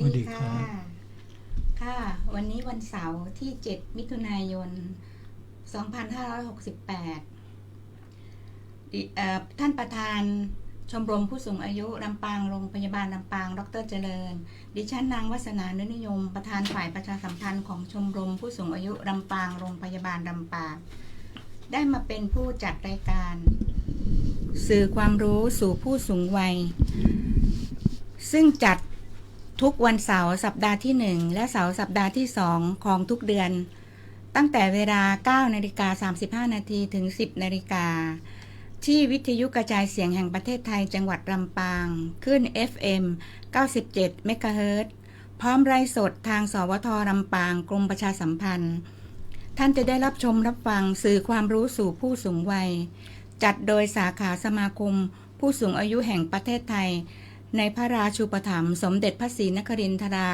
สวัสสวัดีสดีค่ะครับค่ะ วันนี้วันเสาร์ที่ 7 มิถุนายน 2568ดิเอ่อท่านประธานชมรมผู้สูงอายุลำปางโรงพยาบาลลำปาง ดรเจริญ ดิฉันนางวัฒนาเนื้อนิยม ประธานฝ่ายประชาสัมพันธ์ของชมรมผู้สูงอายุลำปางโรงพยาบาลลำปาง ได้มาเป็นผู้จัดรายการ สื่อความรู้สู่ผู้สูงวัย ซึ่งจัด ทุกวันเสาร์สัปดาห์ที่ 1 และเสาร์สัปดาห์ที่ 2 ของทุกเดือน ตั้งแต่เวลา 9 นาฬิกา 35 นาทีถึง 10 นาฬิกา ที่วิทยุกระจายเสียงแห่งประเทศไทยจังหวัดลำปาง ขึ้น FM 97เมกะเฮิรตพร้อมไร้สดทางสวทลำปางกรมประชาสัมพันธ์ ท่านจะได้รับชมรับฟังสื่อความรู้สู่ผู้สูงวัย จัดโดยสาขาสมาคม ผู้สูงอายุแห่งประเทศไทย ในพระราชูปถัมภ์สมเด็จพระศรีนครินทรา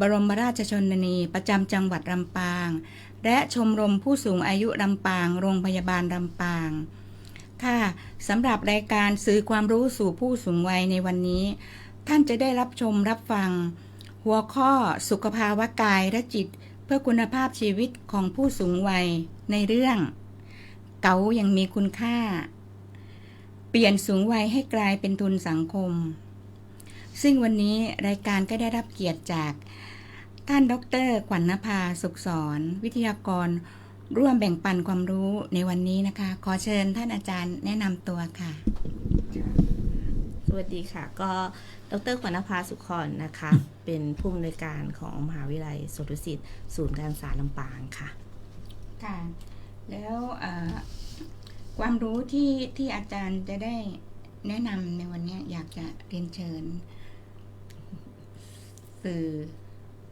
บรมราชชนนี ประจำจังหวัดลำปาง และชมรมผู้สูงอายุลำปาง โรงพยาบาลลำปาง ค่ะสำหรับรายการสื่อความรู้สู่ผู้สูงวัยในวันนี้ ท่านจะได้รับชมรับฟัง หัวข้อสุขภาวะกายและจิต เพื่อคุณภาพชีวิตของผู้สูงวัยในเรื่อง เก๋ายังมีคุณค่า เปลี่ยนสูงวัยให้กลายเป็นทุนสังคม ซึ่งวันนี้รายการก็ได้รับเกียรติจาก ท่านดรขวัญนภาสุขสอนวิทยากร ร่วมแบ่งปันความรู้ในวันนี้นะคะ ขอเชิญท่านอาจารย์แนะนำตัวค่ะ สวัสดีค่ะ ก็ดรขวัญนภาสุขรนะคะ เป็นผู้อำนวยการของมหาวิทยาลัยสวนดุสิตศูนย์การศึกษาลำปางค่ะ ค่ะ แล้วเอ่อความรู้ที่ที่อาจารย์จะได้แนะนำในวันนี้อยากจะเรียนเชิญ สื่อ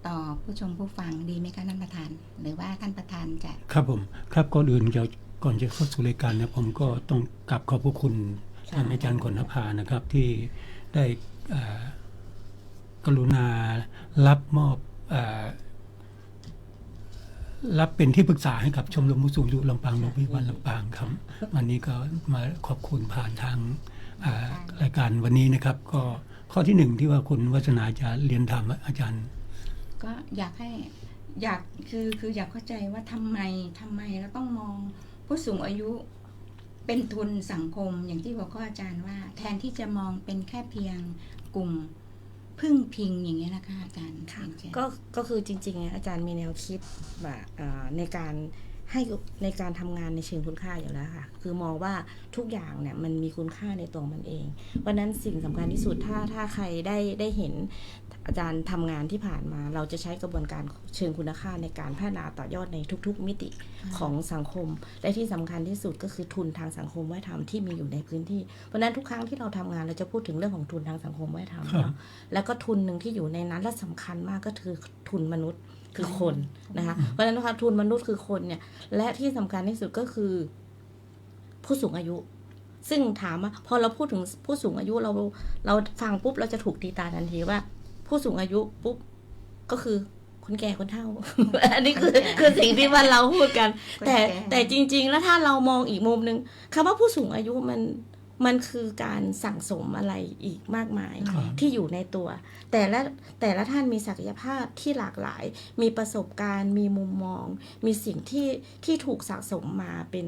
ต่อผู้ชมผู้ฟังดีไหมคะท่านประธาน หรือว่าท่านประธานจะครับผม ครับก่อนอื่นจะก่อนจะเข้าสู่รายการเนี่ยผมก็ต้องกราบขอบพระคุณค่ะท่านอาจารย์ขนนภานะครับ ที่ได้เอ่อกรุณารับมอบเอ่อรับเป็นที่ปรึกษาให้กับชมรมผู้สูงอายุลำปางโรงพยาบาลลำปางครับ วันนี้ก็มาขอบคุณผ่านทางเอ่อรายการวันนี้นะครับ ก็ ข้อที่หนึ่งที่ว่าคุณวัฒนาจะเรียนถามอาจารย์ ก็อยากให้อยากคือคืออยากเข้าใจว่าทำไมทำไมเราต้องมองผู้สูงอายุเป็นทุนสังคมอย่างที่บอกข้ออาจารย์ว่า แทนที่จะมองเป็นแค่เพียงกลุ่มพึ่งพิงอย่างเงี้ยนะคะอาจารย์ค่ะก็ก็คือจริงๆเนี่ยอาจารย์มีแนวคิดแบบเอ่อในการ ให้ในการทำงานในเชิงคุณค่าอยู่แล้วค่ะ คือมองว่าทุกอย่างเนี่ยมันมีคุณค่าในตัวมันเองเพราะนั้นสิ่งสำคัญที่สุดถ้าถ้าใครได้ได้เห็นอาจารย์ทำงานที่ผ่านมา เราจะใช้กระบวนการเชิงคุณค่าในการพัฒนาต่อยอดในทุก ๆ มิติของสังคม และที่สำคัญที่สุดก็คือทุนทางสังคมวัฒนธรรมที่มีอยู่ในพื้นที่ เพราะนั้นทุกครั้งที่เราทำงานเราจะพูดถึงเรื่องของทุนทางสังคมวัฒนธรรมเนาะแล้วก็ทุนหนึ่งที่อยู่ในนั้นและสำคัญมากก็คือทุนมนุษย์ คือคนนะคะเพราะฉะนั้นนะคะทุนมนุษย์คือคนเนี่ย และที่สำคัญที่สุดก็คือ ผู้สูงอายุ ซึ่งถามว่าพอเราพูดถึงผู้สูงอายุเราเราฟังปุ๊บเราจะถูกตีตาทันทีว่า ผู้สูงอายุปุ๊บก็คือคนแก่คนเฒ่า อันนี้คือคือสิ่งที่ว่าเราพูดกันคนแต่แก่แต่จริง ๆ แล้วถ้าเรามองอีกมุมหนึ่งคำว่าผู้สูงอายุมัน มันคือการสั่งสมอะไรอีกมากมายครับที่อยู่ในตัว แต่ละแต่ละท่านมีศักยภาพที่หลากหลาย มีประสบการณ์ มีมุมมอง มีสิ่งที่ที่ถูกสะสมมาเป็น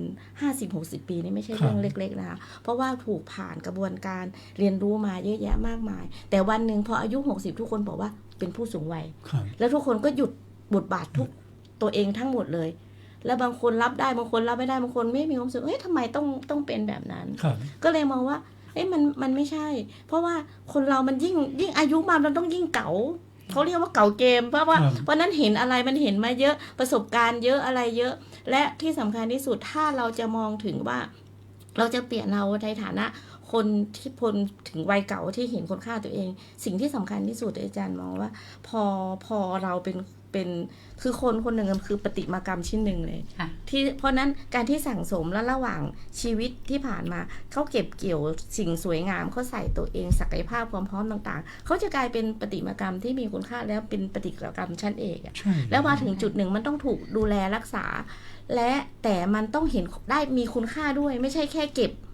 50-60 ปีนี่ไม่ใช่ครับเรื่องเล็กๆนะคะเพราะว่าถูกผ่านกระบวนการเรียนรู้มาเยอะแยะมากมาย แต่วันหนึ่งพออายุ 60 ทุกคนบอกว่าเป็นผู้สูงวัยครับแล้วทุกคนก็หยุดบทบาททุกตัวเองทั้งหมดเลย แล้วบางคนรับได้บางคนรับไม่ได้บางคนไม่มีความรู้สึกเฮ้ยทำไมต้องต้องเป็นแบบนั้นครับก็เลยมองว่า เอ้ยมันมันไม่ใช่ เพราะว่าคนเรามันยิ่งยิ่งอายุมากมันต้องยิ่งเก๋าเขาเรียกว่าเก๋าเกม เพราะว่าครับวันนั้นเห็นอะไรมันเห็นมาเยอะประสบการณ์เยอะอะไรเยอะ และที่สำคัญที่สุดถ้าเราจะมองถึงว่า เราจะเปลี่ยนเราในฐานะ คนที่พลถึงวัยเก่าที่เห็นคุณค่าตัวเอง สิ่งที่สำคัญที่สุดอาจารย์มองว่า พอพอเราเป็นเป็นคือคนคนหนึ่งมันคือปฏิมากรรมชิ้นหนึ่งเลยค่ะที่เพราะนั้นการที่สั่งสมและระหว่างชีวิตที่ผ่านมาเขาเก็บเกี่ยวสิ่งสวยงามเขาใส่ตัวเองศักยภาพความพร้อมต่างๆเขาจะกลายเป็นปฏิมากรรมที่มีคุณค่าแล้วเป็นปฏิกรรมชั้นเอกอะใช่แล้วมาถึงจุดหนึ่งมันต้องถูกดูแลรักษา และแต่มันต้องเห็นได้มีคุณค่าด้วยไม่ใช่แค่เก็บเก็บ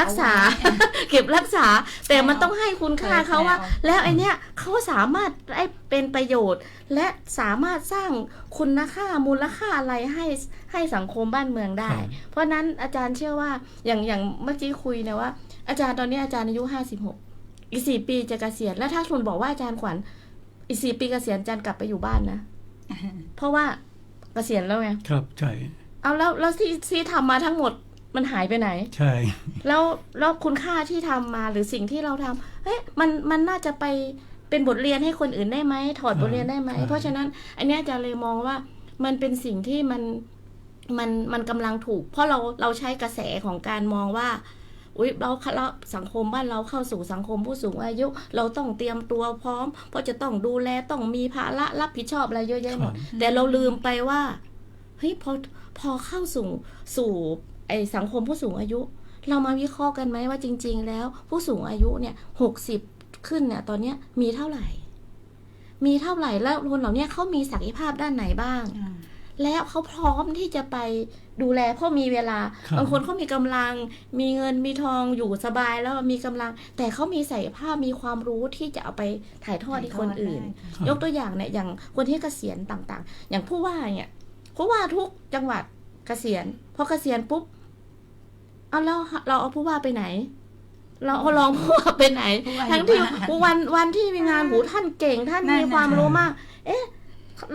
รักษาเอาไว้เก็บรักษา แต่มันต้องให้คุณค่าเขาว่าเผยแพร่แล้วไอเนี้ยเขาสามารถได้เป็นประโยชน์ และสามารถสร้างคุณค่ามูลค่าอะไรให้ให้สังคมบ้านเมืองได้ครับเพราะนั้นอาจารย์เชื่อว่าอย่างอย่างเมื่อกี้คุยเนี่ยว่า อาจารย์ตอนนี้อาจารย์อายุห้าสิบหกอีกสี่ปีจะเกษียณแล้วถ้าคุณบอกว่าอาจารย์ขวัญอีกสี่ปีเกษียณอาจารย์กลับไปอยู่บ้านนะเพราะว่าเกษียณแล้วไงครับใช่เอาแล้วแล้วที่ที่ทำมาทั้งหมด มันหายไปไหน ใช่ แล้วแล้วคุณค่าที่ทำมาหรือสิ่งที่เราทำเฮ้ยมันมันน่าจะไปเป็นบทเรียนให้คนอื่นได้ไหมถอดบทเรียนได้ไหมใช่เพราะฉะนั้น อันเนี้ยอาจะเลยมองว่ามันเป็นสิ่งที่มันมันมันกำลังถูก เพราะเราเราใช้กระแสของการมองว่าอุ้ยเราเราสังคมบ้านเราเข้าสู่สังคมผู้สูงอายุ เราต้องเตรียมตัวพร้อม เพราะจะต้องดูแลต้องมีภาระรับผิดชอบอะไรเยอะแยะหมดแต่เราลืมไปว่าเฮ้ยพอพอเข้าสู่สู่ ไอสังคมผู้สูงอายุ เรามาวิเคราะห์กันไหมว่าจริง ๆ แล้วผู้สูงอายุเนี่ยหกสิบขึ้นเนี่ยตอนเนี้ยมีเท่าไหร่ มีเท่าไหร่แล้วคนเหล่าเนี้ยเขามีศักยภาพด้านไหนบ้างอืมแล้วเขาพร้อมที่จะไปดูแลเพราะมีเวลาครับบางคนเขามีกำลัง มีเงินมีทองอยู่สบายแล้วมีกำลัง แต่เขามีศักยภาพมีความรู้ที่จะเอาไปถ่ายทอดให้คนอื่นครับยกตัวอย่างเนี่ยอย่างคนที่เกษียณต่าง ๆ อย่างผู้ว่าเนี่ยผู้ว่าทุกจังหวัด เกษียณพอเกษียณปุ๊บเอาแล้วเราเอาผู้ว่าไปไหน เราเอารองผู้ว่าไปไหนผู้ว่าอยู่ทั้งที่บ้านวันวันที่มีงานหูท่านเก่งท่านนั่นมีน่ะความรู้มาก เอ๊ะ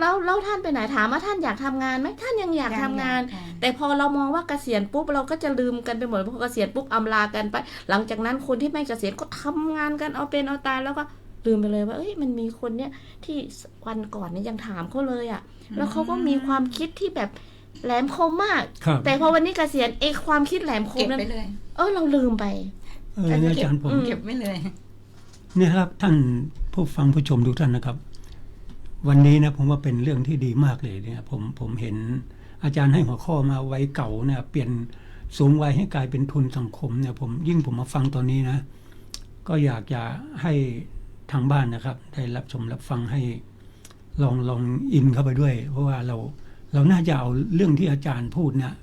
แล้วแล้วท่านไปไหนถามว่าท่านอยากทำงานไหมท่านยังอยากทำงานค่ะแต่พอเรามองว่าเกษียณปุ๊บเราก็จะลืมกันไปหมดพอเกษียณปุ๊บอำลากันไป หลังจากนั้นคนที่ไม่เกษียณก็ทำงานกันเอาเป็นเอาตายแล้วก็ลืมไปเลยว่า เอ้ยมันมีคนเนี้ยที่วันก่อนเนี่ยยังถามเขาเลยอะ่ะ แล้วเขาก็มีความคิดที่แบบ แหลมคมมาก ครับ แต่พอวันนี้เกษียณเอกความคิดแหลมคเก็มบนั้นไปเลย เออเราลืมไป เออเนี่ยอาจารย์ผมอืมเก็บไว้เลย เนี่ยครับท่านผู้ฟังผู้ชมทุกท่านนะครับ วันนี้นะผมว่าเป็นเรื่องที่ดีมากเลยเนี่ยผมผมเห็นอาจารย์ให้หัวข้อมาไว้เก่าเนี่ยเปลี่ยนสูงวัยให้กลายเป็นทุนสังคมเนี่ยผมยิ่งผมมาฟังตอนนี้นะ ก็อยากจะให้ทางบ้านนะครับ ได้รับชมรับฟังให้ลองลองอินเข้าไปด้วย เพราะว่าเรา เราน่าจะเอาเรื่องที่อาจารย์พูดเนี่ย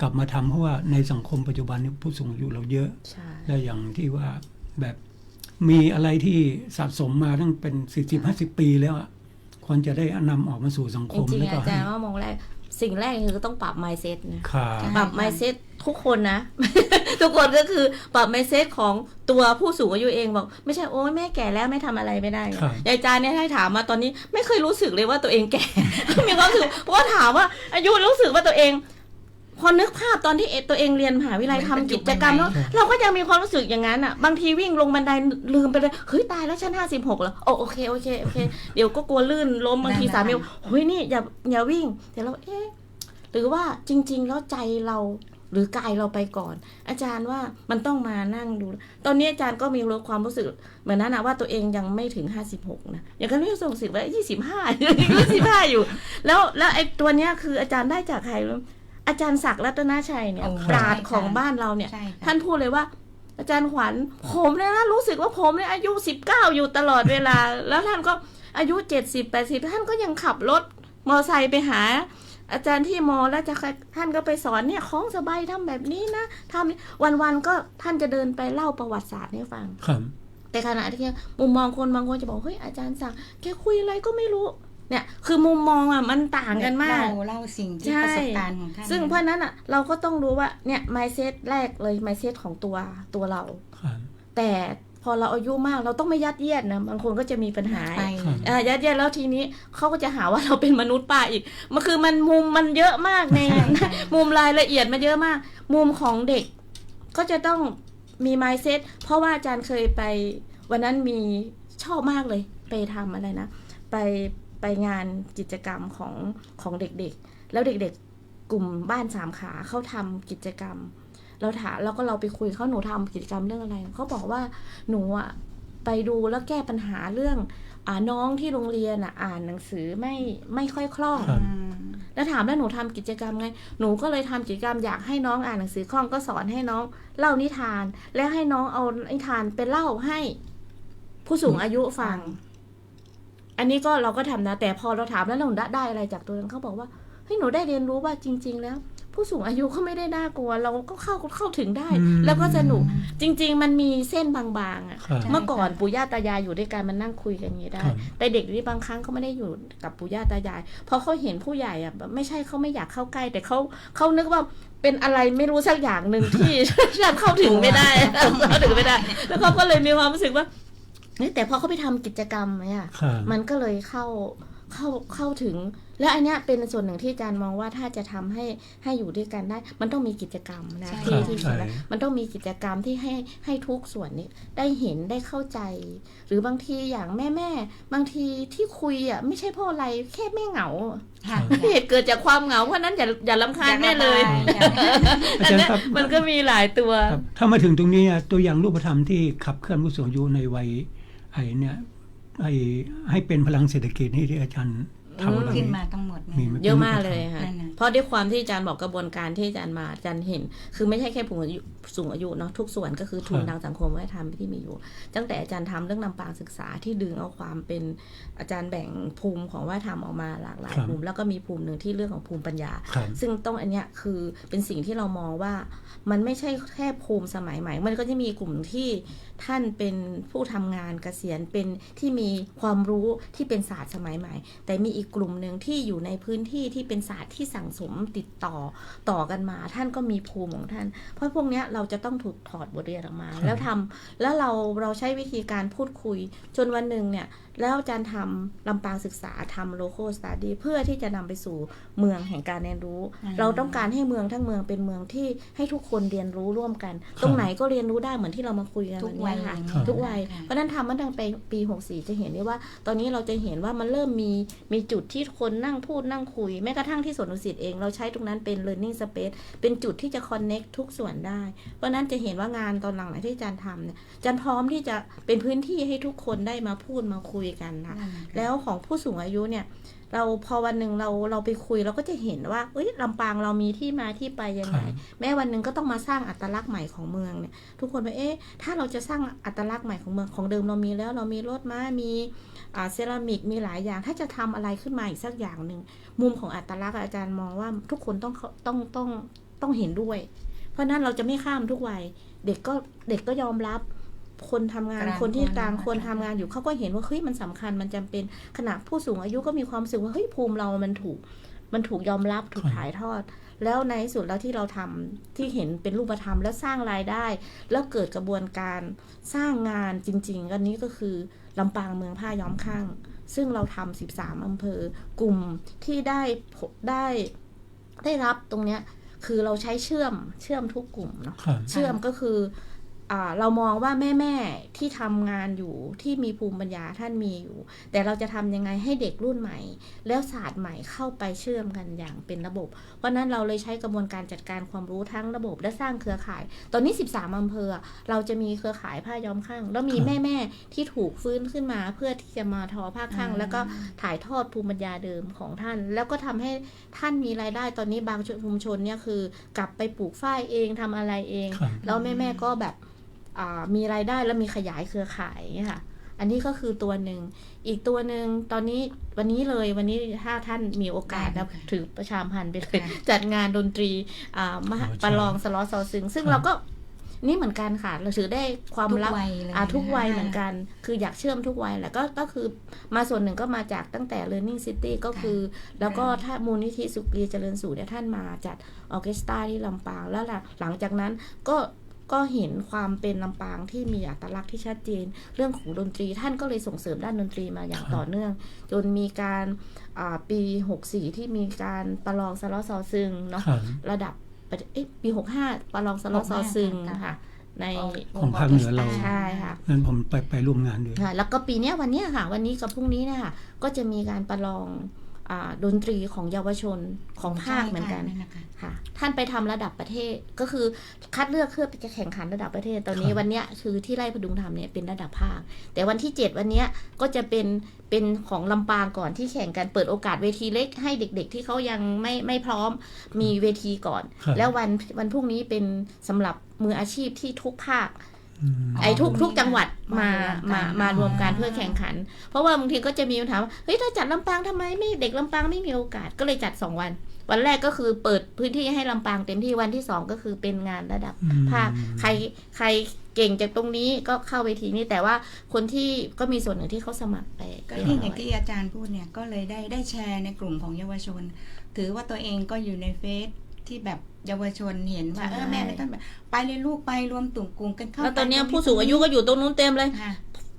กลับมาทำเพราะว่าในสังคมปัจจุบันนี้ผู้สูงอายุเราเยอะ ใช่ และอย่างที่ว่าแบบมีอะไรที่สะสมมาตั้งเป็นสี่สิบห้าสิบปีแล้วอะควรจะได้นำออกมาสู่สังคจมริงแล้วๆก็อาจารย์ว่ามองแรก สิ่งแรกคือต้องปรับ mindset นะขาใช่ปรับ mindset ทุกคนนะ ทุกคนก็คือปรับ mindset ของตัวผู้สูงอายุเองบอก ไม่ใช่โอ้ยแม่แก่แล้วไม่ทำอะไรไม่ได้ครับยายจานเนี่ยให้ถามมาตอนนี้ไม่เคยรู้สึกเลยว่าตัวเองแก่ มีความรู้สึกเพราะว่าถามว่าอายุรู้สึกว่าตัวเองพอนึกภาพตอนที่เอตัวเองเรียนมหาวิทยาลัยเหมืทำอนเป็นกิจกรรมยุคแล้วใหม่เราก็ยังมีความรู้สึกอย่างนั้นอะ บางทีวิ่งลงบันไดลืมไปเลยเฮ้ยตายแล้วชั้นห้าสิบหกแล้วโอโอเคโอเคโอเค เดี๋ยวก็กลัวลื่นล้มบางทีสามีบอกเฮ้ยนี่อย่าอย่าวิ่งแต่เราเอ๊ะหรือว่าจริง ๆ แล้วใจเรา หรือกายเราไปก่อน อาจารย์ว่ามันต้องมานั่งดู ตอนนี้อาจารย์ก็มีรู้ความรู้สึกเหมือนนั้นนะว่าตัวเองยังไม่ถึง56นะอย่างกันไม่ส่งสิทธิ์ไว้25 25อยู่ แล้วแล้วไอ้ตัวเนี้ยคืออาจารย์ได้จากใครรู้อาจารย์ศักดิ์รัตนชัยเนี่ยโอ้ปราดใช่ของค่ะบ้านเราเนี่ยใช่ค่ะท่านพูดเลยว่า อาจารย์ขวัญผมเนี่ยนะรู้สึกว่าผมเนี่ยอายุ19อยู่ตลอดเวลา แล้วท่านก็อายุ70 80ท่านก็ยังขับรถมอไซค์ไปหา อาจารย์ที่มอแล้วจะท่านก็ไปสอนเนี่ยคล้องสบายทำแบบนี้นะทำนี่วันๆก็ท่านจะเดินไปเล่าประวัติศาสตร์ให้ฟังครับแต่ขณะที่มุมมองคนบางคนจะบอกเฮ้ยอาจารย์สั่งแกคุยอะไรก็ไม่รู้เนี่ยคือมุมมองอะมันต่างกันมากเล่าเล่าสิ่งที่ใช่ประสบการณ์ของท่านซึ่งเพราะฉะนั้นอะเราก็ต้องรู้ว่าเนี่ย mindset แรกเลย mindset ของตัวตัวเราครับแต่ พอเราอายุมากเราต้องไม่ยัดเยียดนะบางคนก็จะมีปัญหาไปอ่ายัดเยียดแล้วทีนี้เขาก็จะหาว่าเราเป็นมนุษย์ป้าอีก มันคือมันมุมมันเยอะมากในใช่ใช่มุมรายละเอียดมันเยอะมาก มุมของเด็ก ก็จะต้องมี mindset เพราะว่าอาจารย์เคยไป วันนั้นมีชอบมากเลย ไปทำอะไรนะ ไปไปงานกิจกรรมของของเด็กๆ แล้วเด็กๆ กลุ่มบ้านสามขาเขาทำกิจกรรม เราถามแล้วก็เราไปคุยเขาหนูทำกิจกรรมเรื่องอะไรเขาบอกว่าหนูอะไปดูแล้วแก้ปัญหาเรื่องอ่าน้องที่โรงเรียนอะอ่านหนังสือไม่ไม่ค่อยคล่องครับอืมแล้วถามแล้วหนูทำกิจกรรมไง หนูก็เลยทำกิจกรรมอยากให้น้องอ่านหนังสือคล่องก็สอนให้น้องเล่านิทาน แล้วให้น้องเอานิทานไปเล่าให้ ผู้สูงอายุฟัง อันนี้ก็เราก็ทำนะ แต่พอเราถามแล้วเราได้ได้อะไรจากตัวนั้นเขาบอกว่าเฮ้ยหนูได้เรียนรู้ว่าจริง ๆ แล้ว ผู้สูงอายุก็ไม่ได้น่ากลัว เราก็เข้าเข้าถึงได้อืมแล้วก็สนุกจริง ๆ มันมีเส้นบางๆอะครับเมื่อก่อนปู่ย่าตายายอยู่ด้วยกันมันนั่งคุยกันอย่างนี้ได้ครับแต่เด็กที่บางครั้งเขาไม่ได้อยู่กับปู่ย่าตายายพอเขาเห็นผู้ใหญ่อะแบบไม่ใช่เขาไม่อยากเข้าใกล้ แต่เขาเขานึกว่าเป็นอะไรไม่รู้สักอย่างหนึ่งที่ฉันเข้าถึงไม่ได้เข้าถึงไม่ได้ แล้วเขาก็เลยมีความรู้สึกว่าเฮ้ยแต่พอเขาไปทำกิจกรรมเนี่ยครับมันก็เลยเข้า เข้าเข้าถึง และอันเนี้ยเป็นส่วนหนึ่งที่อาจารย์มองว่าถ้าจะทำให้ให้อยู่ด้วยกันได้ มันต้องมีกิจกรรมนะใช่ที่ครับที่ใช่เขียนไว้มันต้องมีกิจกรรมที่ให้ให้ทุกส่วนนี้ได้เห็นได้เข้าใจ หรือบางทีอย่างแม่แม่บางทีที่คุยอะไม่ใช่เพราะอะไรแค่แม่เหงาค่ะเหตุเกิดจากความเหงาเพราะฉะนั้นอย่าอย่าลำคาญแม่เลยอยากระบายอาจารย์ครับมันก็มีหลายตัวครับถ้ามาถึงตรงนี้อะตัวอย่างรูปธรรมที่ขับเคลื่อนผู้สูงอายุในวัยไอ้เนี่ย ไอ้ให้เป็นพลังเศรษฐกิจนี่ที่อาจารย์ทำอะไร ขึ้นมาทั้งหมดมีเนี่ยไหมเยอะมากเลยค่ะ นั่นน่ะ เพราะด้วยความที่อาจารย์บอกกระบวนการที่อาจารย์มาอาจารย์เห็น คือไม่ใช่แค่ผู้อายุสูงอายุเนาะทุกส่วนก็คือทุนครับทางสังคมวัฒนธรรมที่มีอยู่ ตั้งแต่อาจารย์ทำเรื่องนำปางศึกษาที่ดึงเอาความเป็นอาจารย์แบ่งภูมิของวัฒนธรรมออกมาหลากหลายครับภูมิ แล้วก็มีภูมิหนึ่งที่เรื่องของภูมิปัญญาครับซึ่งต้องอันเนี้ยคือเป็นสิ่งที่เรามองว่ามันไม่ใช่แค่ภูมิสมัยใหม่ มันก็จะมีกลุ่มที่ท่านเป็นผู้ทำงานเกษียณเป็นที่มีความรู้ที่เป็นศาสตร์สมัยใหม่ แต่มีอีกกลุ่มหนึ่งที่อยู่ในพื้นที่ที่เป็นศาสตร์ที่สั่งสมติดต่อต่อกันมา ท่านก็มีภูมิของท่าน เพราะพวกเนี้ยเราจะต้องถูกถอดบทเรียนออกมาครับแล้วทำแล้วเราเราใช้วิธีการพูดคุยจนวันหนึ่งเนี่ย แล้วอาจารย์ทำลำปางศึกษาทำ local study เพื่อที่จะนำไปสู่เมืองแห่งการเรียนรู้อืมเราต้องการให้เมืองทั้งเมืองเป็นเมืองที่ให้ทุกคนเรียนรู้ร่วมกัน ตรงไหนก็เรียนรู้ได้เหมือนที่เรามาคุยกันทุกวันวันี้ยค่ะอย่างครับนี้ทุกวัยค่ะเพราะฉะนั้นทำมาตั้งแต่ปี 64 จะเห็นได้ว่า ตอนนี้เราจะเห็นว่ามันเริ่มมีมีจุดที่คนนั่งพูดนั่งคุย แม้กระทั่งที่สวนดุสิตเองเราใช้ตรงนั้นเป็น learning space เป็นจุดที่จะ connect ทุกส่วนได้ เพราะฉะนั้นจะเห็นว่างานตอนหลังไหนที่อาจารย์ทำเนี่ยอาจารย์พร้อมที่จะเป็นพื้นที่ให้ทุกคนได้มาพูดมาคุยกันนะนั่นน่ะแล้วของผู้สูงอายุเนี่ยเราพอวันหนึ่งเราเราไปคุยเราก็จะเห็นว่าเอ้ยลำปางเรามีที่มาที่ไปยังไงครับแม้วันหนึ่งก็ต้องมาสร้างอัตลักษณ์ใหม่ของเมืองเนี่ยทุกคนว่าเอ๊ะถ้าเราจะสร้างอัตลักษณ์ใหม่ของเมืองของเดิมเรามีแล้วเรามีรถม้ามีอ่าเซรามิกมีหลายอย่าง ถ้าจะทำอะไรขึ้นมาอีกสักอย่างหนึ่งมุมของอัตลักษณ์อาจารย์มองว่าทุกคนต้องเข้าต้องต้องต้องเห็นด้วย เพราะฉะนั้นเราจะไม่ข้ามทุกวัยเด็กก็เด็กก็ยอมรับ คนทำงานกลางคนที่คนกลางนะคะคนทำงานอยู่เขาก็เห็นว่าเฮ้ยมันสำคัญมันจำเป็นขณะผู้สูงอายุก็มีความรู้สึกว่าเฮ้ยภูมิเรามันถูก มันถูกยอมรับถูกครับถ่ายทอด แล้วในที่สุดแล้วที่เราทำที่เห็นเป็นรูปธรรมแล้วสร้างรายได้ แล้วเกิดกระบวนการสร้างงานจริงๆอันนี้ก็คือลำปางเมืองผ้าย้อมข้าง ซึ่งเราทำ 13 อำเภอ กลุ่มที่ได้ผลได้ได้รับตรงเนี้ย คือเราใช้เชื่อมเชื่อมทุกกลุ่มเนาะครับเชื่อมก็คืออ่า เรามองว่าแม่ๆที่ทำงานอยู่ที่มีภูมิปัญญาท่านมีอยู่ แต่เราจะทำยังไงให้เด็กรุ่นใหม่ แล้วศาสตร์ใหม่เข้าไปเชื่อมกันอย่างเป็นระบบ เพราะฉะนั้นเราเลยใช้กระบวนการจัดการความรู้ทั้งระบบ และสร้างเครือข่าย ตอนนี้ 13อำเภอ เราจะมีเครือข่ายผ้าย้อมข้าง แล้วมีครับแม่ๆที่ถูกฟื้นขึ้นมา เพื่อที่จะมาทอผ้าข้างอืมแล้วก็ถ่ายทอดภูมิปัญญาเดิมของท่าน แล้วก็ทำให้ท่านมีรายได้ตอนนี้บางชุมชนเนี่ยคือกลับไปปลูกฝ้ายเองทำอะไรเองครับแล้วแม่ๆก็แบบอ่า มีรายได้แล้วมีขยายเครือข่ายอย่างเงี้ยค่ะ อันนี้ก็คือตัวหนึ่ง อีกตัวหนึ่งตอนนี้วันนี้เลยวันนี้ถ้าท่านมีโอกาสได้นะค่ะถือประชามพันธ์ไปเลยค่ะจัดงานดนตรีอ่ามหาอ๋อใช่ประลองสล้อซอซึง ซึ่งครับเราก็นี่เหมือนกันค่ะ เราถือได้ความทุกลับวัยเลยอ่าทุกวัยะเหมือนกัน คืออยากเชื่อมทุกวัยแหละก็ก็คือมาส่วนหนึ่งก็มาจากตั้งแต่ Learning City ก็คือ แล้วก็ถ้ามูลนิธิสุกรีเจริญสู่เนี่ยท่านมาจัดออร์เคสตราที่ลำปางแล้วล่ะหลังจากนั้นก็ ก็เห็นความเป็นลำปางที่มีอัตลักษณ์ที่ชัดเจน เรื่องของดนตรีท่านก็เลยส่งเสริมด้านดนตรีมาอย่างครับต่อเนื่อง จนมีการอ่าปี 64 ที่มีการประลองสล้อซอซึงเนาะครับระดับประเทศเอ๊ะปี 65 ประลองสล้อซอซึงค่ะค่ะในของภาคเหนือเราใช่ค่ะนั้นผมไปไปร่วมงานด้วยค่ะแล้วก็ปีเนี้ยวันเนี้ยค่ะ วันนี้กับพรุ่งนี้เนี่ยค่ะก็จะมีการประลองอา ดนตรีของเยาวชนของภาคเหมือนกันใช่ค่ะค่ะ ท่านไปทำระดับประเทศก็คือคัดเลือกเพื่อจะแข่งขันระดับประเทศ ตอนนี้ครับวันเนี้ยคือที่ไร่พดุงธรรมเนี่ยเป็นระดับภาค แต่วันที่ 7 วันเนี้ยก็จะเป็นเป็นของลำปางก่อนที่แข่งกันเปิดโอกาสเวทีเล็กให้เด็ก ๆ ที่เขายังไม่ไม่พร้อมมีเวทีก่อนครับแล้ววันวันพรุ่งนี้เป็นสำหรับมืออาชีพที่ทุกภาคอืม ไอ้ทุกทุกจังหวัดมามามารวมกันมารวมกันเพื่อแข่งขัน เพราะว่าบางทีก็จะมีคำถามว่าเฮ้ยถ้าจัดลำปางทำไมไม่เด็กลำปางไม่มีโอกาสก็เลยจัด2วัน วันแรกก็คือเปิดพื้นที่ให้ลำปางเต็มที่วันที่สองก็คือเป็นงานระดับอืมภาคใครใครเก่งจากตรงนี้ก็เข้าเวทีนี้แต่ว่าคนที่ก็มีส่วนหนึ่งที่เขาสมัครไปก็เรียบที่อร้ย่างที่อาจารย์พูดเนี่ยก็เลยได้ได้แชร์ในกลุ่มของเยาวชน ถือว่าตัวเองก็อยู่ในเฟซ ที่แบบเยาวชนเห็นว่าใช่เออแม่ไม่ต้องแบบไปเลยลูกไปรวมตุ่มกลุ่มกันเข้าแล้วตอนเนี้ยไปผู้สูงอายุก็อยู่ตรงนู้นเต็มเลยค่ะ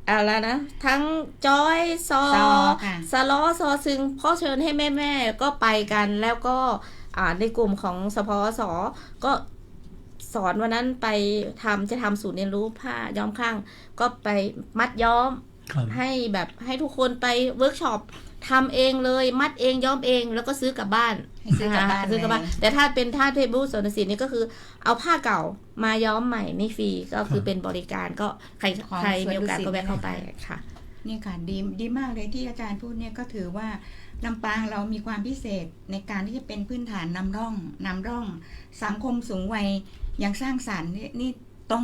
อะไรนะ ทั้งจอยซอซอค่ะสลอซอซึงพ่อเชิญให้แม่แม่ๆก็ไปกันแล้วก็อ่าในกลุ่มของสพสก็สอนวันนั้นไปทำจะทำศูนย์เรียนรู้ผ้าย้อมข้าง ก็ไปมัดย้อมครับให้แบบให้ทุกคนไปเวิร์กช็อป ทำเองเลย มัดเองย้อมเองแล้วก็ซื้อกลับบ้านให้ซื้อกลับบ้านะคะซื้อกลับบ้านเลยแต่ถ้าเป็นท่าเทบูสนศิลป์นี่ก็คือ เอาผ้าเก่ามาย้อมใหม่นี่ฟรีก็คือเป็นบริการก็ใครของใครสวนมีโอกาสดุสิตก็แวะเข้าไปนะคะค่ะนี่ค่ะดีดีมากเลยที่อาจารย์พูดเนี่ยก็ถือว่าลำปางเรามีความพิเศษในการที่จะเป็นพื้นฐานนำร่องนำร่อง สังคมสูงวัยอย่างสร้างสรรค์นี่นี่ตรง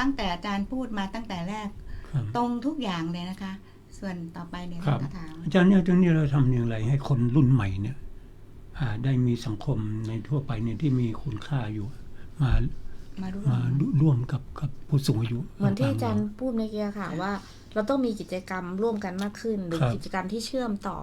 ตั้งแต่อาจารย์พูดมาตั้งแต่แรกครับตรงทุกอย่างเลยนะคะ ส่วนต่อไปเนี่ยครับคำถามอาจารย์เนี่ยตรงนี้เราทำอย่างไร ให้คนรุ่นใหม่เนี่ยอ่าได้มีสังคมในทั่วไปเนี่ยที่มีคุณค่าอยู่ มามาร่วมามร่วมกับกับผู้สูงอายุเหมือนที่อาจารย์ลำปพูดเมื่อกี้ค่ะว่า เราต้องมีกิจกรรมร่วมกันมากขึ้น หรือครับกิจกรรมที่เชื่อมต่อ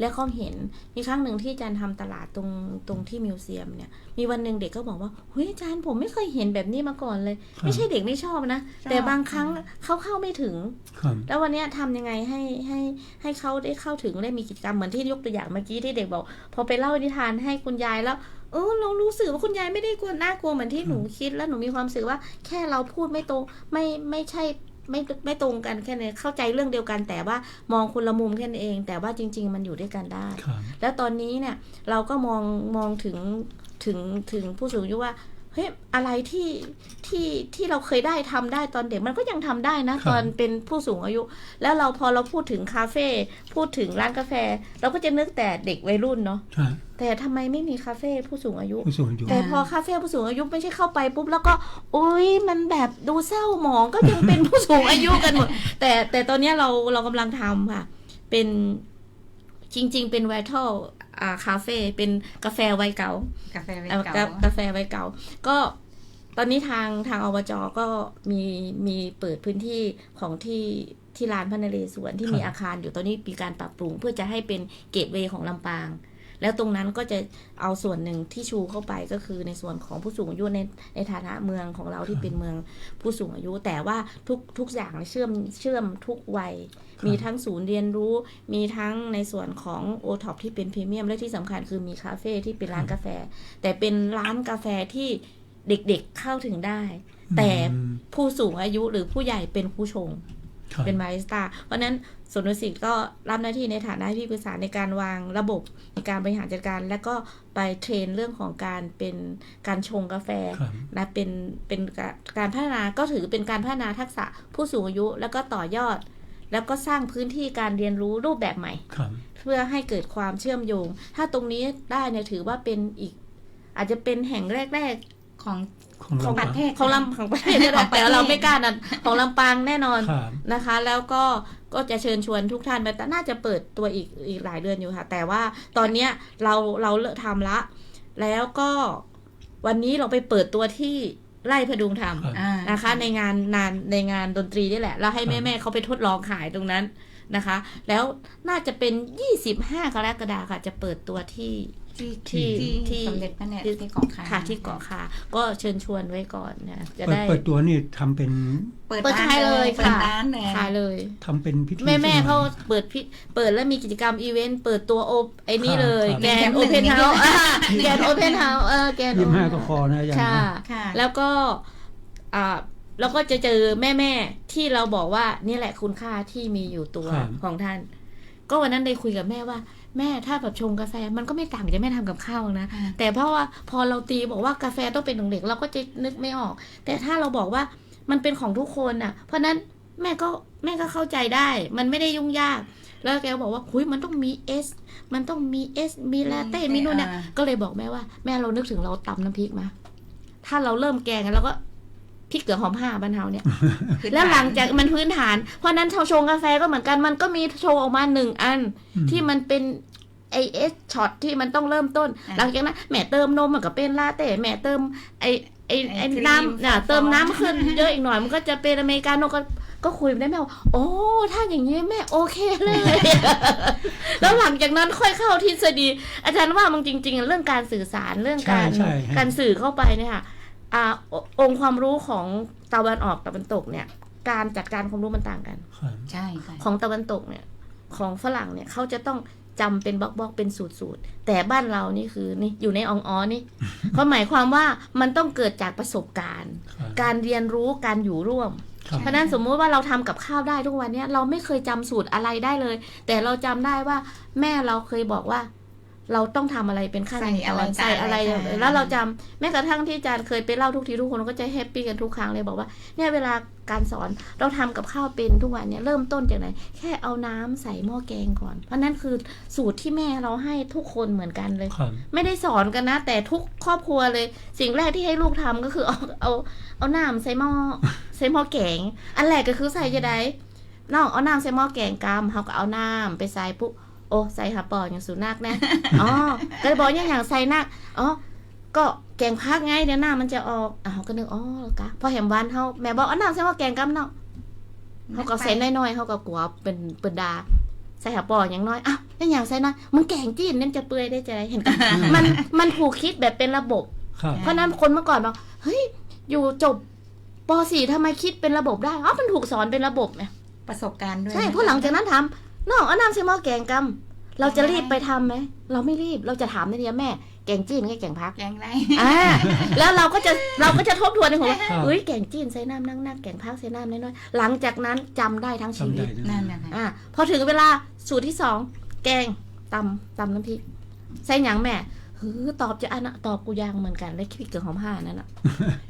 และเขาเห็นมีครั้งหนึ่งที่อาจารย์ทำตลาดตรงตรงที่มิวเซียมเนี่ย มีวันหนึ่งเด็กก็บอกว่าเฮ้ยอาจารย์ผมไม่เคยเห็นแบบนี้มาก่อนเลยครับไม่ใช่เด็กไม่ชอบนะ แต่บางครั้งเขาเข้าไม่ถึงครับแล้ววันเนี้ยทำยังไงให้ให้ให้เขาได้เข้าถึงได้มีกิจกรรมเหมือนที่ยกตัวอย่างเมื่อกี้ที่เด็กบอกพอไปเล่านิทานให้คุณยายแล้วเออเรารู้สึกว่าคุณยายไม่ได้กลัวน่ากลัวเหมือนที่หนูคิดแล้วหนูมีความรู้สึกว่าแค่เราพูดไม่ตรงไม่ไม่ใช่ ไม่ไม่ตรงกันแค่นี้เข้าใจเรื่องเดียวกัน แต่ว่ามองคนละมุมแค่นั้นเอง แต่ว่าจริง ๆ มันอยู่ด้วยกันได้ครับแล้วตอนนี้เนี่ยเราก็มองมองถึงถึงถึงผู้สูงอายุว่า เฮ้ยอะไรที่ที่ที่เราเคยได้ทำได้ตอนเด็กมันก็ยังทำได้นะครับตอนเป็นผู้สูงอายุ แล้วเราพอเราพูดถึงคาเฟ่พูดถึงร้านกาแฟ เราก็จะนึกแต่เด็กวัยรุ่นเนาะใช่แต่ทำไมไม่มีคาเฟ่ผู้สูงอายุผู้สูงอายุ แต่พอคาเฟ่ผู้สูงอายุไม่ใช่เข้าไปปุ๊บแล้วก็อุ้ยมันแบบดูเศร้าหมองก็ยังเป็นผู้สูงอายุกันหมดแต่แต่ตอนเนี้ยเราเรากำลังทำค่ะ เป็นจริง ๆ เป็นไวทัลอ่า คาเฟ่เป็นกาแฟวัยเก่ากาแฟเวเอ่อเก่ากาแฟวัยเก่า ก็ตอนนี้ทางทางอบจก็มีมีเปิดพื้นที่ของที่ที่ลานพระนเรศวรที่มีครับอาคารอยู่ตอนนี้มีการปรับปรุง เพื่อจะให้เป็นเกตเวย์ของลำปาง แล้วตรงนั้นก็จะเอาส่วนหนึ่งที่ชูเข้าไปก็คือในส่วนของผู้สูงอายุในในฐานะเมืองของเราที่เป็นเมืองผู้สูงอายุ แต่ว่าทุกทุกอย่างเชื่อมเชื่อมทุกวัยครับมีทั้งศูนย์เรียนรู้ มีทั้งในส่วนของโอท็อปที่เป็นพรีเมียม และที่สำคัญคือมีคาเฟ่ที่เป็นร้านกาแฟ แต่เป็นร้านกาแฟที่เด็กๆเข้าถึงได้ แต่อืมผู้สูงอายุหรือผู้ใหญ่เป็นผู้ชงครับ เป็นบาริสต้าเพราะฉะนั้นสวนดุสิตก็รับหน้าที่ในฐานะที่ปรึกษาในการวางระบบในการบริหารจัดการ และก็ไปเทรนเรื่องของการเป็นการชงกาแฟครับนะเป็นเป็นการการพัฒนาก็ถือเป็นการพัฒนาทักษะผู้สูงอายุ แล้วก็ต่อยอด แล้วก็สร้างพื้นที่การเรียนรู้รูปแบบใหม่ครับเพื่อให้เกิดความเชื่อมโยง ถ้าตรงนี้ได้เนี่ยถือว่าเป็นอีก อาจจะเป็นแห่งแรกของ ของๆเราประเทศของลำของประเทศนี่แหขอละงประแต่เทศเราไม่กล้านะของลำปางแน่นอนครับนะคะ แล้วก็ก็จะเชิญชวนทุกท่านไปแต่น่าจะเปิดตัวอีกอีกหลายเดือนอยู่ค่ะ แต่ว่าตอนเนี้ยเราเราเลิกทำละ แล้วก็วันนี้เราไปเปิดตัวที่ไร่พดุงธรรมครับอ่านะคะ ในงานนานในงานดนตรีนี่แหละ แล้วให้ครับแม่ๆเขาไปทดลองขายตรงนั้นนะคะ แล้วน่าจะเป็น 25 กรกฎาคมค่ะ จะเปิดตัวที่ ที่ที่ที่ที่สมเด็จพระเนี่ยที่ที่เกาะคาค่ะที่เกาะคาก็เชิญชวนไว้ก่อนนะจะเปิดได้เปิดตัวนี่ทำเป็นเปิดเปิดร้านขายเลยเปิดค่ะร้านเลยขายเลยทำเป็นพิธีแม่แม่ใช่ไหเขาเปิดพิเปิดแล้วมีกิจกรรมอีเวนต์เปิดตัวโอไอ้นี่เลยครับแกนโอเพนเฮาส์แกนโอเพนเฮาส์เออแกนยี่สิบห้าก็พอนะอาจารย์ค่ะนะค่ะแล้วก็อ่าแล้วก็จะเจอแม่แม่ๆที่เราบอกว่านี่แหละคุณค่าที่มีอยู่ตัวครับของท่าน ก็วันนั้นได้คุยกับแม่ว่า แม่ถ้าแบบชงกาแฟมันก็ไม่ต่างจากแม่ทำกับข้าวนะค่ะแต่เพราะว่าพอเราตีบอกว่ากาแฟต้องเป็นของเด็กเราก็จะนึกไม่ออก แต่ถ้าเราบอกว่ามันเป็นของทุกคนน่ะ เพราะฉะนั้นแม่ก็แม่ก็เข้าใจได้ มันไม่ได้ยุ่งยาก แล้วแกบอกว่าคุยมันต้องมีเอสมันต้องมีเอสมีลาเต้มีนู่นเนี่ยอ่าก็เลยบอกแม่ว่าแม่เรานึกถึงเราตำน้ำพริกมาถ้าเราเริ่มแกงกันเราก็ พริกเกลือหอมห้าบ้านเฮาเนี่ยพื้นแล้วหลังฐนจากมันพื้นฐาน เพราะฉะนั้นชาวชงกาแฟก็เหมือนกัน มันก็มีโชว์ออกมาหนึ่งอันอืมที่มันเป็นไอเอสช็อตที่มันต้องเริ่มต้นอะหลังจากนั้นแม่เติมนมมันก็เป็นลาเต้แม่เติมไอไอไอ้ไอครีมน้ำน่ะซอสเติมน้ำขึ้นเยอะอีกหน่อยมันก็จะเป็นอเมริกาโน่ก็ก็คุยได้แม่ว่าโอ้ ถ้าอย่างนี้แม่โอเคเลย แล้วหลังจากนั้นค่อยเข้าทฤษฎี อาจารย์ว่ามันจริง ๆ เรื่องการสื่อสารเรื่องการใช่ใช่ฮะการสื่อเข้าไปเนี่ยค่ะ อ่าอองค์ความรู้ของตะวันออกตะวันตกเนี่ย การจัดการความรู้มันต่างกันครับใช่ค่ะของตะวันตกเนี่ย ของฝรั่งเนี่ยเขาจะต้องจำเป็นบล็อกบล็อกเป็นสูตรสูตรแต่บ้านเรานี่คือนี่อยู่ในอองอ้อนี่เขาหมายความว่ามันต้องเกิดจากประสบการณ์ครับการเรียนรู้การอยู่ร่วมครับเพราะฉะนั้นสมมุติว่าเราทำกับข้าวได้ทุกวันเนี้ยเราไม่เคยจำสูตรอะไรได้เลย แต่เราจำได้ว่าแม่เราเคยบอกว่า เราต้องทำอะไรเป็นขั้นใส่อะไรตอนใส่อะไรกับอะไร แล้วเราจำแม้กระทั่งที่อาจารย์เคยไปเล่าทุกทีทุกคนก็จะแฮปปี้กันทุกครั้งเลยบอกว่าเนี่ยเวลาการสอนเราทำกับข้าวเป็นทุกวันเนี่ยเริ่มต้นจากไหน แค่เอาน้ำใส่หม้อแกงก่อน เพราะนั่นคือสูตรที่แม่เราให้ทุกคนเหมือนกันเลยครับไม่ได้สอนกันนะ แต่ทุกครอบครัวเลย สิ่งแรกที่ให้ลูกทำก็คือเอาเอาเอาน้ำใส่หม้อใส่หม้อแกง อันแรกก็คือใส่จะได้น้องเอาน้ำใส่หม้อแกงกำเขาก็เอาน้ำไปใส่ปุ๊บ โอ้ใส่หับปออย่างสุนัขนะอ๋อก็เลยบอกอย่างอย่างใส่นักอ๋อก็แกงพักไงเดี๋ยวน้ำมันจะออกอะเขาก็นึกอ๋อแล้วกะพอเห็นวันเขาแม่บอกเอาน้ำใส่หม้อแกงกำเนาะเขาก็ใส่น้อยๆเขาก็กลัวเป็นเป็นดาใส่หับปออย่างน้อยอ้าวอย่างอย่างใส่น้อยมันแกงจีนเนี่ยมันจะเปื่อยได้จะไรเห็นกันมันมันถูกคิดแบบเป็นระบบครับเพราะฉะนั้นคนเมื่อก่อนบอกเฮ้ยอยู่จบป .4 ทำไมคิดเป็นระบบได้อ๋อมันถูกสอนเป็นระบบไงประสบการณ์ด้วยใช่เพราะหลังจากนั้นทำ น้องเอาน้ำใส่หม้อแกงกำเราจะรีบไปทำไหม เราไม่รีบ เราจะถามในเดียวแม่ แกงจีนกับแกงพัก แกงไรอ่า แล้วเราก็จะเราก็จะทบทวนในหัวว่าครับเฮ้ย แกงจีนใส่น้ำนั่งนักแกงพักใส่น้ำน้อยๆ หลังจากนั้นจำได้ทั้งชีจำวิได้ตนะนั่นนะคะอ่า พอถึงเวลาสูตรที่สอง แกงตำตำน้ำพริก ใส่หยังแม่ ฮือตอบจะอันนะตอบกูยังเหมือนกันเลยพริกเกลือหอมห้านั่นน่ะ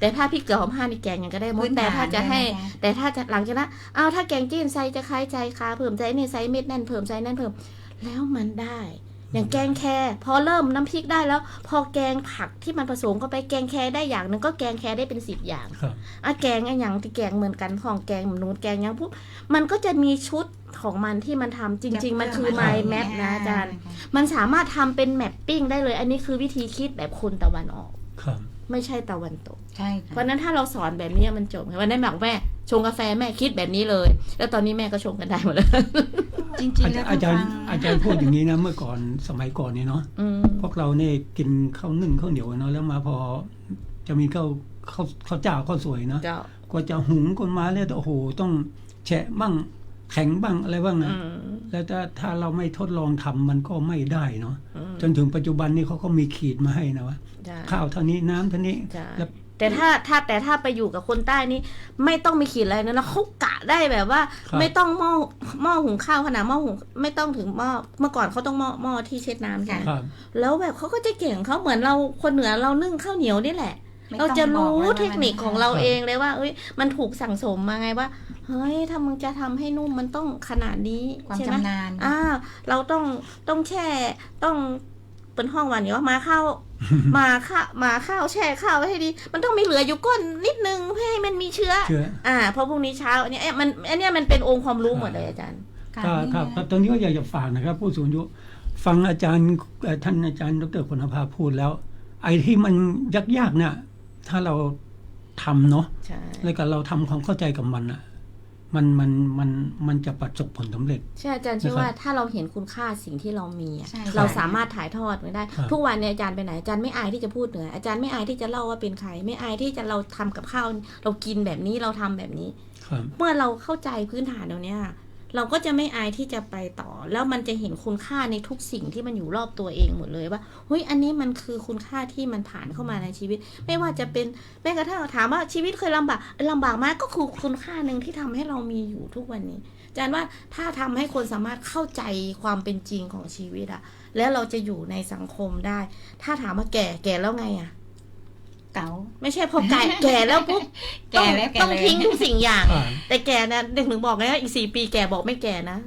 แต่ถ้าพริกเกลือหอมห้านี่แกงยังก็ได้หมดพื้นแต่ถ้าจะให้ฐานเลยนะคะแต่ถ้าจะหลังจากนั้นเอาถ้าแกงจีนใส่จะคล้ายใจคาเพิ่มใจนี่ใส่เม็ดนั่นเพิ่มใส่นั่นเพิ่ม แล้วมันได้ อย่างแกงแครพอเริ่มน้ำพริกได้แล้ว พอแกงผักที่มันผสมเข้าไปแกงแครได้อย่างหนึ่งก็แกงแครได้เป็นสิบอย่างครับอะแกงไอ้หยังที่แกงเหมือนกันของแกงหนูนแกงหยังปุ๊บมันก็จะมีชุดของมันที่มันทำจริง ๆ มันคือจะ mind เพิ่ map นะอาจารย์ค่ะมันสามารถทำเป็นแมปปิ้งได้เลย อันนี้คือวิธีคิดแบบคนตะวันออกครับไม่ใช่ตะวันตกใช่ค่ะเพราะฉะนั้นถ้าเราสอนแบบนี้มันจบไงวันนั้นบอกแม่ชงกาแฟแม่คิดแบบนี้เลย แล้วตอนนี้แม่ก็ชงกันได้หมดแล้ว จริงอาๆจาแล้วรย์อาจารย์ผู้ฟังอาจารย์พูดอย่างนี้นะเมื่อก่อนสมัยก่อนเนี่ยเนาะอืมพวกเราเนี่ยกินข้าวนึ่งข้าวเหนียวเนาะแล้วมาพอจะมีข้าวข้าวข้าวเจ้าข้าวสวยเนาะเจ้ากว่าจะหุงคนมาแล้วโอ้โหต้องแฉะบ้างแข็งบ้างอะไรบ้างอืนะมแล้วถ้าถ้าเราไม่ทดลองทำมันก็ไม่ได้เนาะอืมจนถึงปัจจุบันนี้เขาก็มีขีดมาให้นะว่าใช่ข้าวเท่านี้น้ำเท่านี้ใช่แล้ว แต่ถ้าถ้าแต่ถ้าไปอยู่กับคนใต้นี่ไม่ต้องมีขีดอะไรนะแล้วเขากะได้แบบว่า ครับ ไม่ต้องหม้อหม้อหุงข้าวขนาดหม้อหุงไม่ต้องถึงหม้อเมื่อก่อนเขาต้องหม้อหม้อที่เช็ดน้ำใช่ไหมครับ แล้วแบบเขาก็จะเก่งเขาเหมือนเราคนเหนือเรานึ่งข้าวเหนียวนี่แหละ ไม่เราต้องจะบอรู้กเลยว่าเทคนิคของเราครับเองเลยว่าเอ้ยมันถูกสั่งสมมาไงว่าเฮ้ยถ้ามึงจะทำให้นุ่มมันต้องขนาดนี้ความใช่ไหมชำนาญ อ่าเราต้องต้องแช่ต้อง เป็นห้องวันอยู่ว่ามาเข้ามาข้ามาข้าวแช่ข้าวไว้ให้ดี มันต้องมีเหลืออยู่ก้นนิดนึงเพื่อให้มันมีเชื้อเชื่ออ่าเพราะพรุ่งนี้เช้าอันเนี้ยเอ๊ะมันอันเนี้ยมันเป็นองค์ความรู้หมดเลยอาจารย์ะครับนี่ครับนะครับตอนนี้ก็อยากจะฝากนะครับ ผู้สูงอายุฟังอาจารย์เอ่อท่านอาจารย์ดรคุณภาพูดแล้ว ไอ้ที่มันยากๆเนี่ยถ้าเราทำเนาะใช่แล้วก็เราทำความเข้าใจกับมันอะ มันมันมันมันจะประสบผลสำเร็จ ใช่อาจารย์เชื่อนะครับว่าถ้าเราเห็นคุณค่าสิ่งที่เรามีอะใช่เราสามารถถ่ายทอดมันได้ครับทุกวันเนี่ยอาจารย์ไปไหนอาจารย์ไม่อายที่จะพูดเหนืออาจารย์ไม่อายที่จะเล่าว่าเป็นใคร ไม่อายที่จะเราทำกับข้าวเรากินแบบนี้เราทำแบบนี้ครับเมื่อเราเข้าใจพื้นฐานตรงเนี้ย เราก็จะไม่อายที่จะไปต่อ แล้วมันจะเห็นคุณค่าในทุกสิ่งที่มันอยู่รอบตัวเองหมดเลยว่าเฮ้ยอันนี้มันคือคุณค่าที่มันผ่านเข้ามาในชีวิต ไม่ว่าจะเป็นแม้กระทั่งถามว่าชีวิตเคยลำบากลำบากมากก็คือคุณค่าหนึ่งที่ทำให้เรามีอยู่ทุกวันนี้อาจารย์ว่าถ้าทำให้คนสามารถเข้าใจความเป็นจริงของชีวิตอะแล้วเราจะอยู่ในสังคมได้ ถ้าถามว่าแก่แก่แล้วไงอะ เก๋าไม่ใช่พอแก่แก่แล้วปุ๊บแก่แล้วแก่ต้องเลยทิ้งทุกสิ่งอย่างอ่าแต่แก่นะเด็กถึงบอกไงว่าอีกสี่ปีแก่บอกไม่แก่นะ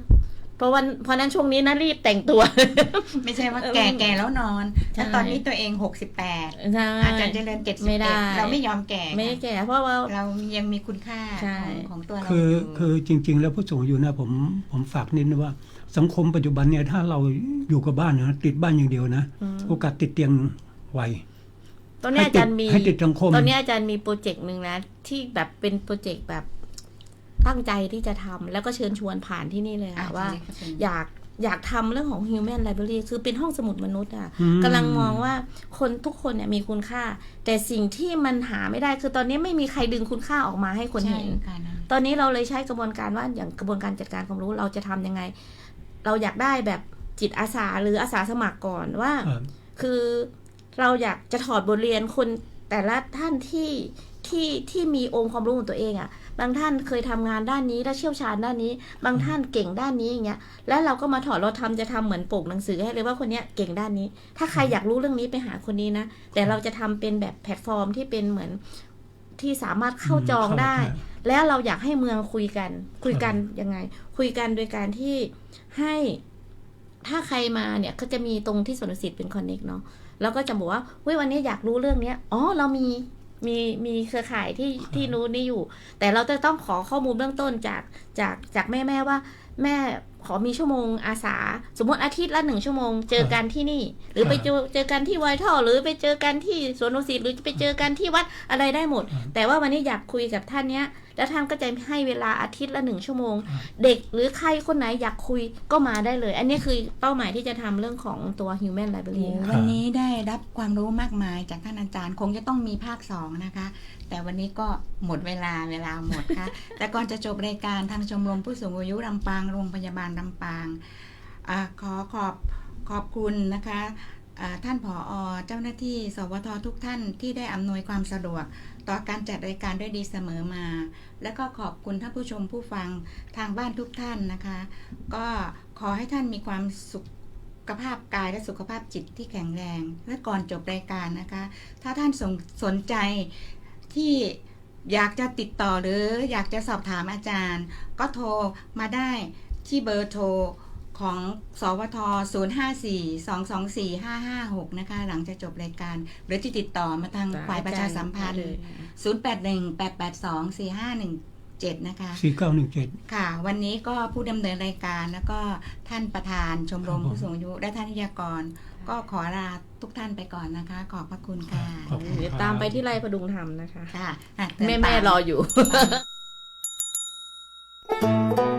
เพราะวันเพราะนั้นช่วงนี้นะรีบแต่งตัว ไม่ใช่ว่าแก่แก่แล้วนอนใช่แล้วตอนนี้ตัวเองหกสิบแปดใช่อาจารย์เจริญเจ็ดสิบไม่ได้เราไม่ยอมแก่ไม่แก่เพราะว่าเรายังมีคุณค่าใช่ของของตัวเราคืออยู่คือจริง ๆ แล้วผู้สูงอายุนะผมผมฝากนิดนึงว่า สังคมปัจจุบันเนี่ยถ้าเราอยู่กับบ้านนะติดบ้านอย่างเดียวนะอืมโอกาสติดเตียงไวต อนนี้อาจารย์มีให้ติดสังคมตอนนี้อาจารย์มีโปรเจกต์หนึ่งนะที่แบบเป็นโปรเจกต์แบบตั้งใจที่จะทำแล้วก็เชิญชวนผ่านที่นี่เลยค่ะว่า อยากอยากทำเรื่องของ human library คือเป็นห้องสมุดมนุษย์อะอืมกำลังมองว่าคนทุกคนเนี่ยมีคุณค่า แต่สิ่งที่มันหาไม่ได้คือตอนนี้ไม่มีใครดึงคุณค่าออกมาให้คนใช่เห็นค่ะนะตอนนี้เราเลยใช้กระบวนการว่าอย่างกระบวนการจัดการความรู้เราจะทำยังไง เราอยากได้แบบจิตอาสาหรืออาสาสมัครก่อนว่าครับคือ เราอยากจะถอดบทเรียนคนแต่ละท่านที่ที่ที่มีองค์ความรู้ของตัวเองอะ่ะ บางท่านเคยทำงานด้านนี้และเชี่ยวชาญด้านนี้ บางท่านเก่งด้านนี้อย่างเงี้ย แล้วเราก็มาถอดเราทำจะทำเหมือนปกหนังสือให้เลยว่าคนเนี้ยเก่งด้านนี้ ถ้าใครอยากรู้เรื่องนี้ไปหาคนนี้นะ แต่เราจะทำเป็นแบบแพลตฟอร์มที่เป็นเหมือนที่สามารถเข้าจองได้ แล้วเราอยากให้เมืองคุยกัน คุยกันยังไง คุยกันโดยการที่ให้ถ้าใครมาเนี่ยก็จะมีตรงที่สวนดุสิตเป็นคอนเน็กเนาะ แล้วก็จะบอกว่าเฮ้ยวันนี้อยากรู้เรื่องเนี้ยอ๋อเรามีมีมีเครือข่ายที่ที่รู้นี่อยู่ แต่เราจะต้องขอข้อมูลเบื้องต้นจากจากจากแม่แม่ว่า แม่ขอมีชั่วโมงอาสา สมมติอาทิตย์ละหนึ่งชั่วโมง เจอกันที่นี่ หรือไปเจอเจอกันที่ไวท์ท่อหรือไปเจอกันที่สวนดุสิตหรือไปเจอกันที่วัดอะไรได้หมด แต่ว่าวันนี้อยากคุยกับท่านเนี้ย แล้วท่านก็จะให้เวลาอาทิตย์ละหนึ่งชั่วโมง เด็กหรือใครคนไหนอยากคุยก็มาได้เลย อันนี้คือเป้าหมายที่จะทำเรื่องของตัว human library โอ้วันนี้ได้รับความรู้มากมายจากท่านอาจารย์คงจะต้องมีภาคสองนะคะ แต่วันนี้ก็หมดเวลาเวลาหมดค่ะ แต่ก่อนจะจบรายการทางชมรมผู้สูงอายุลำปางโรงพยาบาลลำปางอาขอขอบขอบคุณนะคะอ่าท่านผออเจ้าหน้าที่ สวททุกท่านที่ได้อำนวยความสะดวก ต่อการจัดรายการด้วยดีเสมอมา และก็ขอบคุณท่านผู้ชมผู้ฟังทางบ้านทุกท่านนะคะ ก็ขอให้ท่านมีความสุขสุขภาพกายและสุขภาพจิตที่แข็งแรง และก่อนจบรายการนะคะ ถ้าท่านสนสนใจที่อยากจะติดต่อหรืออยากจะสอบถามอาจารย์ ก็โทรมาได้ที่เบอร์โทร ของ สวท 054-224-556 นะคะ หลังจากจบรายการ หรือที่ติดต่อมาทางฝ่ายประชาสัมพันธ์ 0818824517 นะคะสี่เก้าหนึ่งเจ็ดค่ะ วันนี้ก็ผู้ดำเนินรายการแล้วก็ท่านประธานชมรมครับผมผู้สูงอายุ และท่านวิทยากร ก็ขอลาทุกท่านไปก่อนนะคะ ขอบพระคุณค่ะขอบคุณเดี๋ยวครับตามไปที่ไรพดุงธรรมนะคะ ค่ะอะเตือนแม่แม่ปากรออยู่ค่ะ